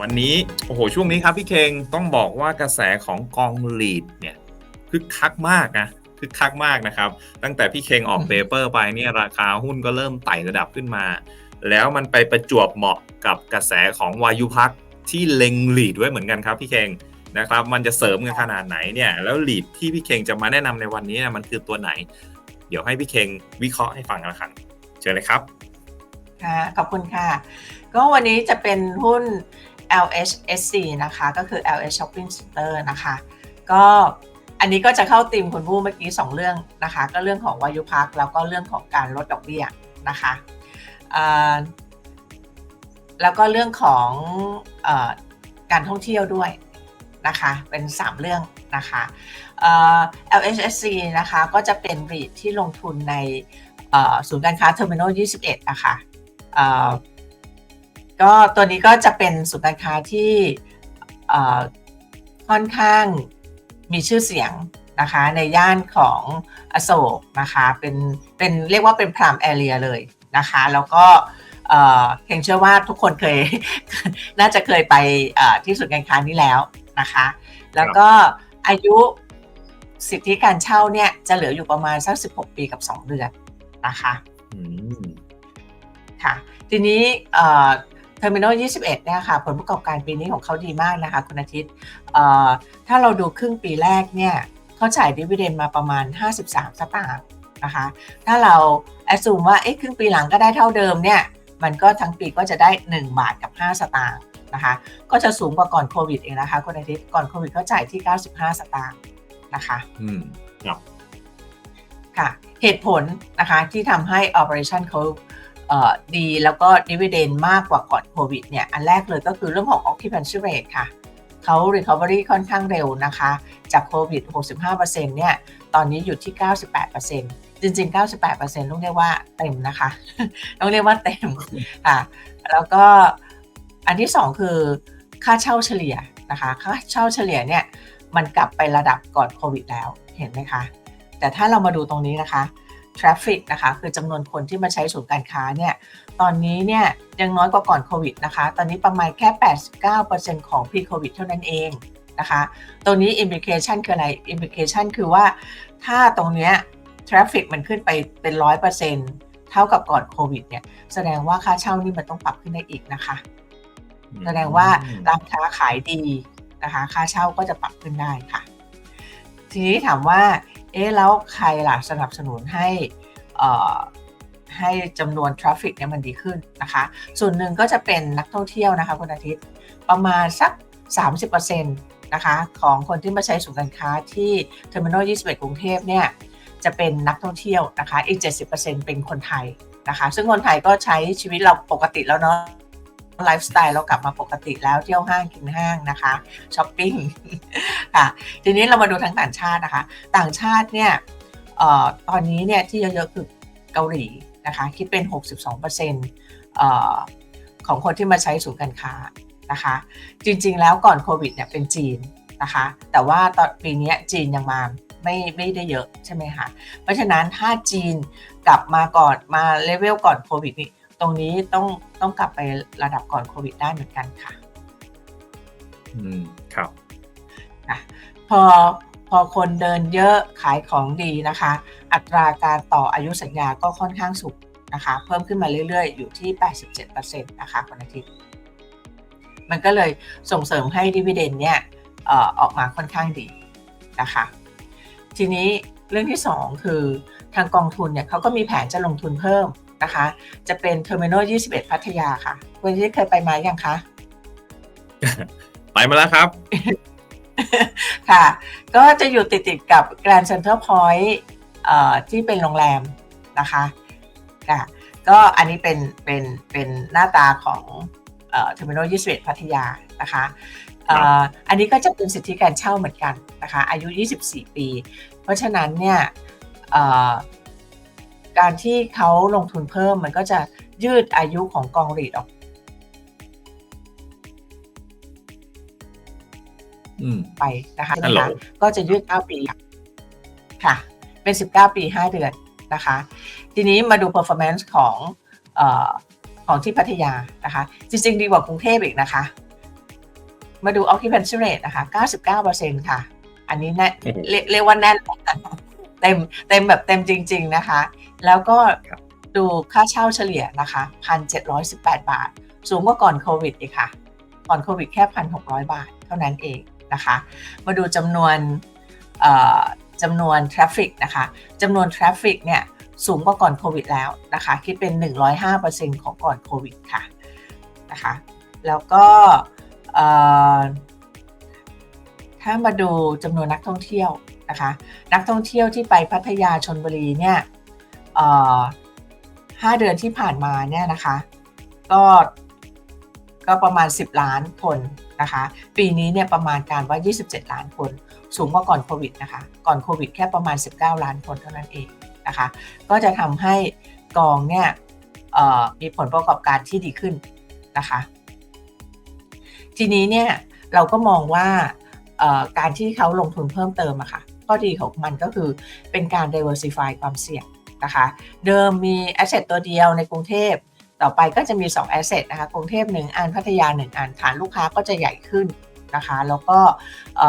วันนี้โอ้โหช่วงนี้ครับพี่เคงต้องบอกว่ากระแสของกองลีดเนี่ยคึกคักมากนะคึกคักมากนะครับ ตั้งแต่พี่เคงออกเปเปอร์ไปเนี่ยราคาหุ้นก็เริ่มไต่ระดับขึ้นมา แล้วมันไปประจวบเหมาะกับกระแสของวายุพักที่เล็งลีดไว้เหมือนกันครับพี่เคงนะครับมันจะเสริมกันขนาดไหนเนี่ยแล้วลีดที่พี่เคงจะมาแนะนำในวันนี้นะมันคือตัวไหน เดี๋ยวให้พี่เคงวิเคราะห์ให้ฟังกันละครับเชิญเลยครับค่ะขอบคุณค่ะ ก็วันนี้จะเป็นหุ้น LHSC นะคะ ก็คือ LH Shopping Center นะคะ ก็อันนี้ก็จะเข้าตีมคุณผู้เมื่อกี้ 2 เรื่องนะคะ ก็เรื่องของวายุพักแล้วก็เรื่องของการลดดอกเบี้ยนะคะแล้วก็เรื่องของอการท่องเที่ยวด้วยนะคะ เป็น 3 เรื่องนะคะ LHSC นะคะก็จะเป็นรีทที่ลงทุนในศูนย์การค้าเทอร์มินอล21นะคะเอ่อ ก็ตัวนี้ก็จะเป็นศูนย์การค้าที่เอ่อค่อนข้างมีชื่อเสียงนะคะในย่านของอโศกนะคะเป็นเป็นเรียกว่าเป็นพรามแอเรียเลยนะคะแล้วก็เอ่อเพียงเชื่อว่าทุกคนเคยน่าจะเคยไปเอ่อที่ศูนย์การค้านี้แล้วนะคะ แล้วก็อายุสิทธิการเช่าเนี่ยจะเหลืออยู่ประมาณสัก 16 ปีกับ 2 เดือนนะคะอืมค่ะ ทีนี้ เทอร์มินอล21เนี่ยค่ะผลประกอบการปีนี้ของเขาดีมากนะคะ คุณอาทิตย์เอ่อถ้าเราดูครึ่งปีแรกเนี่ยเขาจ่ายดิวิเดนมาประมาณ 53 สตางค์นะคะ ถ้าเราแอดซูมว่าเอ๊ะครึ่งปีหลังก็ได้เท่าเดิมเนี่ยมันก็ทั้งปีก็จะได้ 1 บาทกับ 5 สตางค์นะคะก็จะสูงกว่าก่อนโควิดเองนะคะคุณอาทิตย์ก่อนโควิดเขาจ่ายที่ 95 สตางค์นะคะอืมครับค่ะเหตุผลนะคะที่ทำให้ operation เขาเอ่อ ดีแล้วก็ dividend มากกว่าก่อนโควิดเนี่ยอันแรกเลยก็คือเรื่องของ occupancy rate ค่ะเขา recovery ค่อนข้างเร็วนะคะ จากโควิด 65%เนี่ย ตอนนี้อยู่ที่ 98%จริง ๆ 98%ต้องเรียกว่าเต็มนะคะ ต้องเรียกว่าเต็มค่ะ แล้วก็อันที่ 2 คือค่าเช่าเฉลี่ยนะคะ ค่าเช่าเฉลี่ยเนี่ย มันกลับไประดับก่อนโควิดแล้ว เห็นไหมคะ แต่ถ้าเรามาดูตรงนี้นะคะ traffic นะคะคือจำนวนคนที่มาใช้ศูนย์การค้าเนี่ยตอนนี้เนี่ยยังน้อยกว่าก่อนโควิดนะคะ ตอนนี้ประมาณแค่ 89%ของ pre covid เท่านั้นเองนะคะตรงนี้ implication คืออะไร implication คือว่าถ้าตรงเนี้ย traffic มันขึ้นไปเป็น100%เท่ากับก่อนโควิดเนี่ยแสดงว่าค่าเช่านี่มันต้องปรับขึ้นได้อีกนะคะ แสดงว่าร้านค้าขายดีนะคะ ค่าเช่าก็จะปรับขึ้นได้ค่ะ ทีนี้ถามว่า เอ๊ะแล้วใครล่ะสนับสนุนให้ให้จำนวนทราฟฟิกเนี่ยมันดีขึ้นนะคะ ส่วนหนึ่งก็จะเป็นนักท่องเที่ยวนะคะคุณอาทิตย์ประมาณสัก 30%นะคะของคนที่มาใช้ศูนย์การค้าที่เทอร์มินอล21 กรุงเทพเนี่ยจะเป็นนักท่องเที่ยวนะคะ อีก 70%เป็นคนไทยนะคะ ซึ่งคนไทยก็ใช้ชีวิตเราปกติแล้วเนาะ ไลฟ์สไตล์เรากลับมาปกติแล้วเที่ยวห้างกินห้างนะคะช้อปปิ้งค่ะทีนี้เรามาดูทางต่างชาตินะคะ ต่างชาติเนี่ยออตอนนี้เนี่ยที่เยอะๆคือเกาหลีนะคะคิดเป็น 62%อของคนที่มาใช้ศูนย์การค้านะคะ จริงๆแล้วก่อนโควิดเนี่ยเป็นจีนนะคะแต่ว่าตอนปีนี้จีนยังมาไม่ไม่ได้เยอะใช่ไหมคะเพราะฉะนั้นถ้าจีนกลับมาก่อนมาเลเวลก่อนโควิดนี่ ตรงนี้ต้องต้องกลับไประดับก่อนโควิดได้เหมือนกันค่ะ อืมครับนะพอพอคนเดินเยอะขายของดีนะคะ อัตราการต่ออายุสัญญาก็ค่อนข้างสูงนะคะ เพิ่มขึ้นมาเรื่อยๆ อยู่ที่ 87%นะคะคุณอาทิตย์มันก็เลยส่งเสริมให้ดีเวเดนเนี่ยอออกมาค่อนข้างดีนะคะ ทีนี้เรื่องที่ 2 คือทางกองทุนเนี่ยเขาก็มีแผนจะลงทุนเพิ่ม นะคะ จะเป็น Terminal 21 พัทยาค่ะ คุณที่เคยไปมาอย่างคะ ไปมาแล้วครับ ค่ะ ก็จะอยู่ติดติดกับ Grand Central Point ที่เป็นโรงแรมนะคะค่ะก็อันนี้เป็นเป็นเป็นหน้าตาของเทอร์มินอล21 พัทยานะคะอันนี้ก็จะเป็นสิทธิการเช่าเหมือนกันนะคะอายุ 24 ปี เพราะฉะนั้นเนี่ย การที่เขาลงทุนเพิ่มมันก็จะยืดอายุของกองรีดออกไปนะคะนะคะก็จะยืด 9 ปีค่ะ เป็น 19 ปี 5 เดือนนะคะ ทีนี้มาดู performance ของอของที่พัทยานะคะ จริง ๆ ดีกว่ากรุงเทพอีกนะคะ มาดู occupancy rate นะคะ 99%ค่ะ อันนี้แน่นโอ้โห เรียกเรียกว่าแน่น เต็มเต็มแบบเต็มจริง ๆ นะคะ แล้วก็ดูค่าเช่าเฉลี่ยนะคะ 1,718 บาท สูงกว่าก่อนโควิดอีกค่ะ ก่อนโควิดแค่ 1,600 บาท เท่านั้นเองนะคะ มาดูจำนวนจำนวนทราฟฟิกนะคะจำนวนทราฟฟิกเนี่ยสูงกว่าก่อนโควิดแล้วนะคะ คิดเป็น 105%ของก่อนโควิดค่ะนะคะ แล้วก็ถ้ามาดูจำนวนนักท่องเที่ยวนะคะ นักท่องเที่ยวที่ไปพัทยาชนบุรีเนี่ย ห้าเดือนที่ผ่านมาเนี่ยนะคะ ก็ก็ประมาณ 10 ล้านคนนะคะ ปีนี้เนี่ยประมาณการว่า 27 ล้านคน สูงกว่าก่อนโควิดนะคะ ก่อนโควิดแค่ประมาณ 19 ล้านคนเท่านั้นเองนะคะ ก็จะทำให้กองเนี่ยมีผลประกอบการที่ดีขึ้นนะคะ ทีนี้เนี่ยเราก็มองว่าการที่เขาลงทุนเพิ่มเติมอะค่ะข้อดีของมันก็คือเป็นการ diversify ความเสี่ยง นะคะ เดิมมี asset ตัวเดียวในกรุงเทพ ต่อไปก็จะมี2 asset นะคะ กรุงเทพ1อันพัทยา 1 อัน ฐานลูกค้าก็จะใหญ่ขึ้นนะคะ แล้วก็เ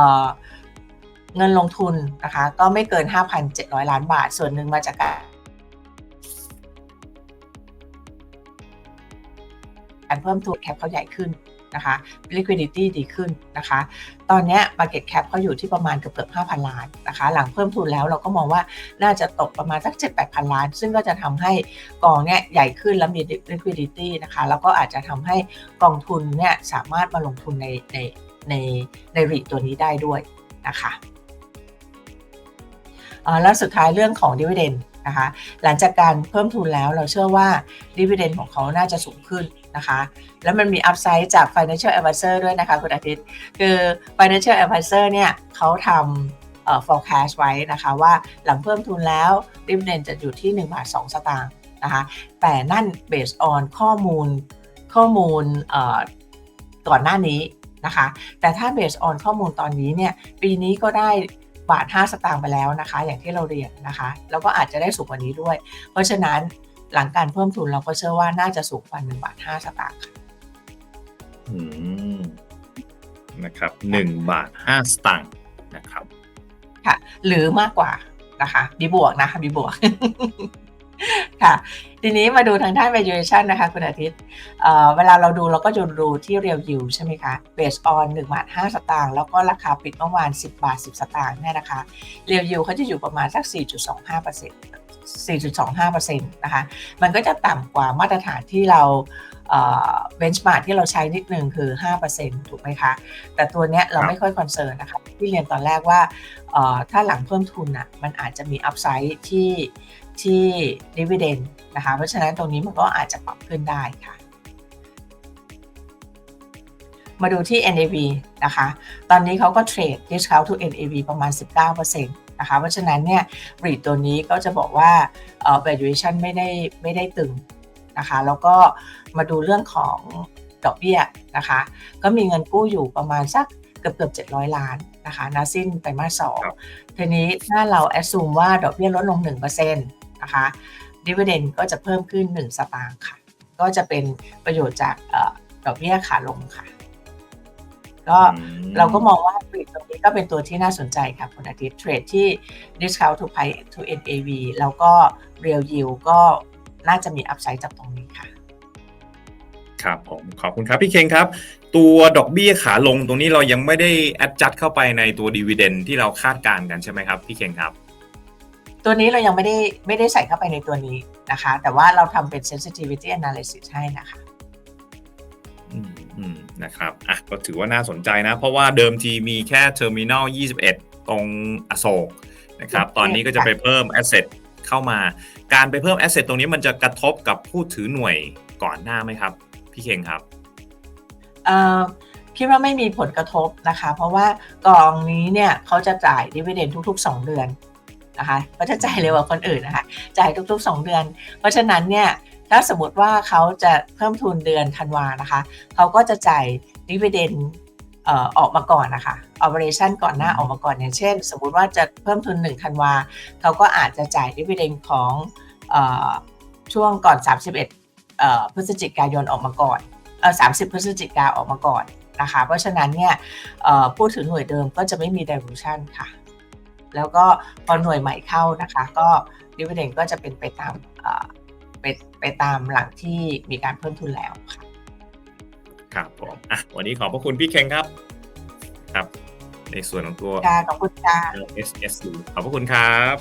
เงินลงทุนนะคะ ก็ไม่เกิน 5,700 ล้านบาท ส่วนหนึ่งมาจากการการเพิ่มทุนแคปเขาใหญ่ขึ้น นะคะ liquidity ดีขึ้นนะคะ ตอนนี้ market cap เขาอยู่ที่ประมาณเกือบเกือบ5,000 ล้านนะคะ หลังเพิ่มทุนแล้วเราก็มองว่าน่าจะตกประมาณสัก 7-8,000ล้าน ซึ่งก็จะทำให้กองเนี่ยใหญ่ขึ้นแล้วมี liquidity นะคะ แล้วก็อาจจะทำให้กองทุนเนี่ยสามารถมาลงทุนในในในในรีตัวนี้ได้ด้วยนะคะแล้วสุดท้ายเรื่องของ dividend นะคะ หลังจากการเพิ่มทุนแล้วเราเชื่อว่า dividend ของเขาน่าจะสูงขึ้น นะคะ แล้วมันมี upside จาก financial advisor ด้วยนะคะ คุณอาทิตย์ คือ financial advisor เนี่ยเขาทำเอ่อ forecast ไว้นะคะ ว่าหลังเพิ่มทุนแล้ว dividend จะอยู่ที่1บาท2สตางค์นะคะ แต่นั่น based on ข้อมูลข้อมูลเอ่อก่อนหน้านี้นะคะ แต่ถ้า based on ข้อมูลตอนนี้เนี่ยปีนี้ก็ได้บาท 5 สตางค์ไปแล้วนะคะ อย่างที่เราเรียนนะคะ แล้วก็อาจจะได้สูงกว่านี้ด้วย เพราะฉะนั้น หลังการเพิ่มทุนเราก็เชื่อว่าน่าจะสูงกว่า1บาท5สตางค์ค่ะอืมนะครับหนึ่งบาทห้าสตางค์นะครับค่ะ หรือมากกว่านะคะมีบวกนะคะมีบวกค่ะทีนี้มาดูทางด้าน valuation นะคะคุณอาทิตย์เอ่อเวลาเราดูเราก็จะดูที่ real yield ใช่ไหมคะ based on 1บาท5สตางค์แล้วก็ราคาปิดเมื่อวาน 10 บาท 10 สตางค์เนี่ยนะคะ real yield เขาจะอยู่ประมาณสัก 4.25% 4.25%นะคะ มันก็จะต่ำกว่ามาตรฐานที่เราเบนช์มาร์ที่เราใช้นิดนึงคือ 5%ถูกไหมคะ แต่ตัวเนี้ยเราครับไม่ค่อยคอนเซิร์นนะคะที่เรียนตอนแรกว่าเอ่อถ้าหลังเพิ่มทุนอะมันอาจจะมีอัพไซด์ที่ที่ดีเวเดนนะคะ เพราะฉะนั้นตรงนี้มันก็อาจจะปรับขึ้นได้ค่ะ มาดูที่ NAV นะคะ ตอนนี้เขาก็เทรด discount to NAV ประมาณ 19%นะคะ เพราะฉะนั้นเนี่ยรีดตัวนี้ก็จะบอกว่าเอ่อ valuation ไม่ได้ไม่ได้ตึงนะคะ แล้วก็มาดูเรื่องของดอกเบี้ยนะคะ ก็มีเงินกู้อยู่ประมาณสักเกือบเกือบ700 ล้านนะคะนาสิ้นไตรมาสสองครับทีนี้ถ้าเรา assume ว่าดอกเบี้ยลดลง 1%นะคะ dividend ก็จะเพิ่มขึ้น 1 สตางค์ค่ะ ก็จะเป็นประโยชน์จากเออดอกเบี้ยขาลงค่ะ ก็อืมเราก็มองว่าตัวนี้ ก็เป็นตัวที่น่าสนใจค่ะคุณอาทิตย์เทรดที่ discount to price to NAV แล้วก็ real yield ก็น่าจะมี upside จากตรงนี้ค่ะ ครับผมขอบคุณครับพี่เคงครับ ตัวดอกเบี้ยขาลงตรงนี้เรายังไม่ได้แอดจัดเข้าไปในตัวดีเวเดนที่เราคาดการณ์กันใช่ไหมครับพี่เคงครับ ตัวนี้เรายังไม่ได้ไม่ได้ใส่เข้าไปในตัวนี้นะคะ แต่ว่าเราทำเป็น sensitivity analysis ให้นะคะอืมอืม นะครับอะก็ถือว่าน่าสนใจนะ เพราะว่าเดิมทีมีแค่เทอร์มินอล21 ตรงอโศกนะครับตอนนี้ก็จะไปเพิ่มแอสเซทเข้ามา การไปเพิ่มแอสเซทตรงนี้มันจะกระทบกับผู้ถือหน่วยก่อนหน้าไหมครับ พี่เคงครับเอ่อคิดว่าไม่มีผลกระทบนะคะ เพราะว่ากองนี้เนี่ยเขาจะจ่ายดีเวเดนทุก ๆ 2 เดือนนะคะก็จะจ่ายเร็วกว่าคนอื่นนะคะ จ่ายทุก ๆ 2 เดือน เพราะฉะนั้นเนี่ย ถ้าสมมติว่าเขาจะเพิ่มทุนเดือนธันวานะคะ เขาก็จะจ่ายดีเวเดนออกมาก่อนนะคะ operation ก่อนหน้าออกมาก่อนอย่างเช่น สมมุติว่าจะเพิ่มทุน1ธันวาเขาก็อาจจะจ่ายดีเวเดนของออช่วงก่อน 31เอ่อพฤศจิกายนออกมาก่อนเออ30 พฤศจิกาออกมาก่อนนะคะ เพราะฉะนั้นเนี่ยพูดถึงหน่วยเดิมก็จะไม่มี dilution ค่ะ แล้วก็พอหน่วยใหม่เข้านะคะ ก็ dividend ก็จะเป็นไปตามอ ไปไปตามหลังที่มีการเพิ่มทุนแล้วค่ะ ครับผมอะวันนี้ขอบพระคุณพี่เคงครับ ครับ ในส่วนของตัวค่ะขอบคุณค่ะ SSU ขอบพระคุณครับ